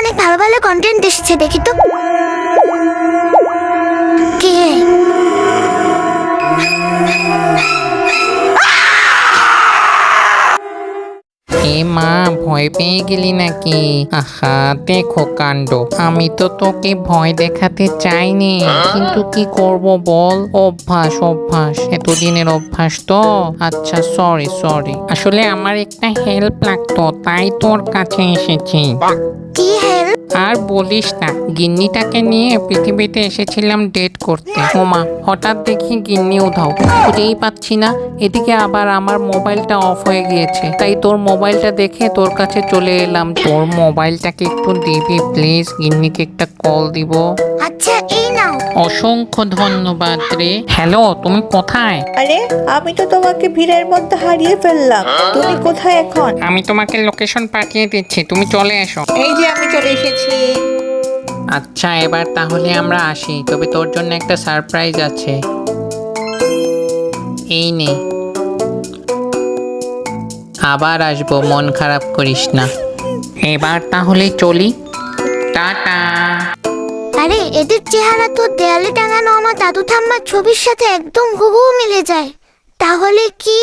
অনেক ভালো ভালো কন্টেন্ট এসেছে দেখি তো। কে এ মা ভয় পেয়ে গেলি নাকি? আহা দেখো কাণ্ড। আমি তো তোকে ভয় দেখাতে চাইনি। কিন্তু কি করব বল? অভ্যাস অভ্যাস। এতদিনের অভ্যাস তো? আচ্ছা সরি সরি আসলে আমার একটা হেল্প লাগতো তাই তোর কাছে এসেছি। কি আর বলিস না, গিন্নিটাকে নিয়ে পৃথিবীতে এসেছিলাম ডেট করতে। ওমা, হঠাৎ দেখি গিন্নি উধাও। খুঁজেই পাচ্ছি না, এদিকে আবার আমার মোবাইলটা অফ হয়ে গিয়েছে। তাই তোর মোবাইলটা দেখে তোর কাছে চলে এলাম। তোর মোবাইলটাকে একটু দিবি, প্লিজ। গিন্নিকে একটা কল দিব। আচ্ছা এই অসংখ্য ধন্যবাদ রে। হ্যালো তুমি কোথায়? আরে আমি তো তোমাকে ভিড়ের মধ্যে হারিয়ে ফেললাম। তুমি কোথায় এখন? আমি তোমাকে লোকেশন পাঠিয়ে দিচ্ছি তুমি চলে এসো। এই যে আমি চলে এসেছি। আচ্ছা এবার তাহলে আমরা আসি তবে তোর জন্য একটা সারপ্রাইজ আছে। এই নে। আবার আসব মন খারাপ করিস না। এবার তাহলে চলি। টাটা। আরে, এদের চেহারা তো দেয়ালে টাঙানো আমার দাদু ঠাম্মার ছবির সাথে একদম হুবহু মিলে যায়। তাহলে কি?